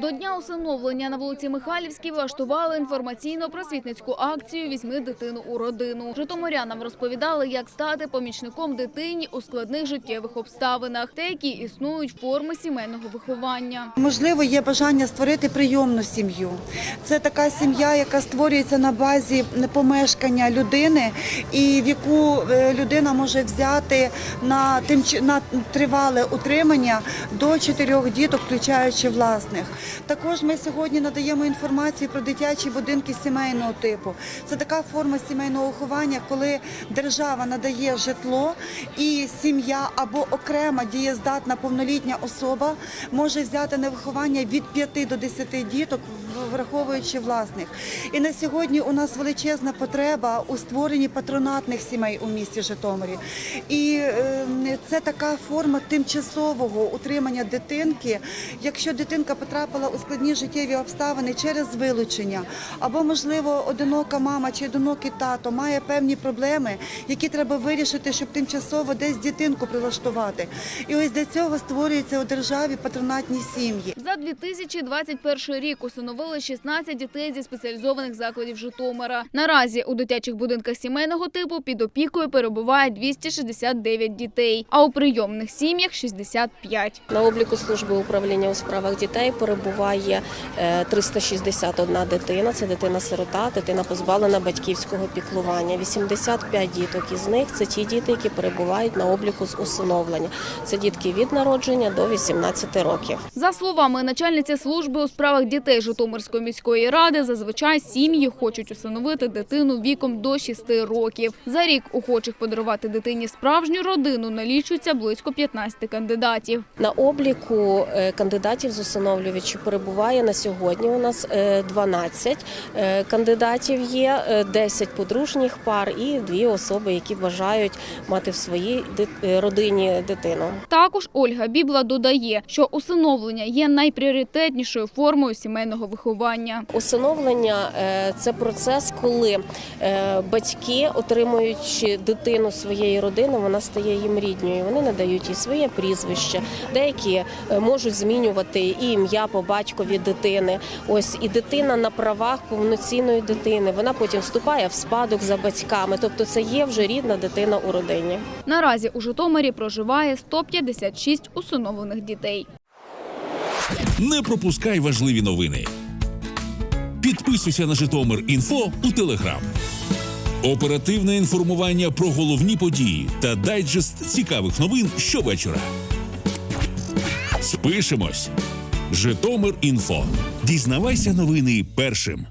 До дня усиновлення на вулиці Михайлівській влаштували інформаційно-просвітницьку акцію «Візьми дитину у родину». Житомирянам розповідали, як стати помічником дитині у складних життєвих обставинах, та які існують форми сімейного виховання. Можливо, є бажання створити прийомну сім'ю. Це така сім'я, яка створюється на базі помешкання людини, і в яку е, людина може взяти на тимч- на тривале утримання до чотирьох діток, включаючи власних. Також ми сьогодні надаємо інформацію про дитячі будинки сімейного типу. Це така форма сімейного виховання, коли держава надає житло, і сім'я або окрема дієздатна повнолітня особа може взяти на виховання від 5 до 10 діток, враховуючи власних. І на сьогодні у нас величезна потреба у створенні патронатних сімей у місті Житомирі. І е, це така форма тимчасового утримання дитинки, якщо дитинка потрапила у складні життєві обставини через вилучення, або можливо одинока мама чи одинокий тато має певні проблеми, які треба вирішити, щоб тимчасово десь дитинку прилаштувати. І ось для цього створюються у державі патронатні сім'ї. За 2021 рік усиновили 16 дітей зі спеціалізованих закладів Житомира. Наразі у дитячих будинках сімейного типу під опікою перебуває 269 дітей, а у прийомних сім'ях 65. На обліку служби управління у справах дітей перебуває е, 361 дитина. Це дитина-сирота, дитина позбавлена батьківського піклування. 85 діток із них це ті діти, які перебувають на обліку з усиновлення. Це дітки від народження до 18 років. За словами начальниці служби у справах дітей Житомирської міської ради, зазвичай сім'ї хочуть усиновити дитину віком до 6 років. За рік охочих подарувати дитині справжню родину налічується близько 15 кандидатів. На обліку е, кандидатів з усиновлювачі перебуває на сьогодні. У нас е, 12 е, кандидатів є, е, 10 подружніх пар і дві особи, які бажають мати в своїй е, родині дитину. Також Ольга Бібла додає, що усиновлення є найпріоритетнішою формою сімейного виховання. Усиновлення е, це процес, коли е, батьки, отримуючи дитину своєї родини, вона стає їм рідньою. Вони надають їй своє прізвище. Деякі е, можуть змінювати і ім'я по батькові дитини. Ось і дитина на правах повноцінної дитини. Вона потім вступає в спадок за батьками. Тобто, це є вже рідна дитина у родині. Наразі у Житомирі проживає 156 усиновлених дітей. Не пропускай важливі новини. Підписуйся на Житомир Інфо у Телеграм. Оперативне інформування про головні події та дайджест цікавих новин щовечора. Спишемось. Житомир Інфо. Дізнавайся новини першим.